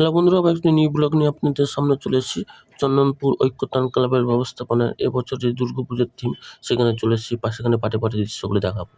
Hello বন্ধুরা, আবার একটি নিউ ব্লগ নিয়ে আপনাদের সামনে চলে এসেছি। চন্দনপুর ঐক্যতান ক্লাবের ব্যবস্থাপনায় এবছরের দুর্গাপুজোর থিম সেখানে চলে এসেছি। সেখানে পাটে পাটে দৃশ্যগুলি দেখাবো।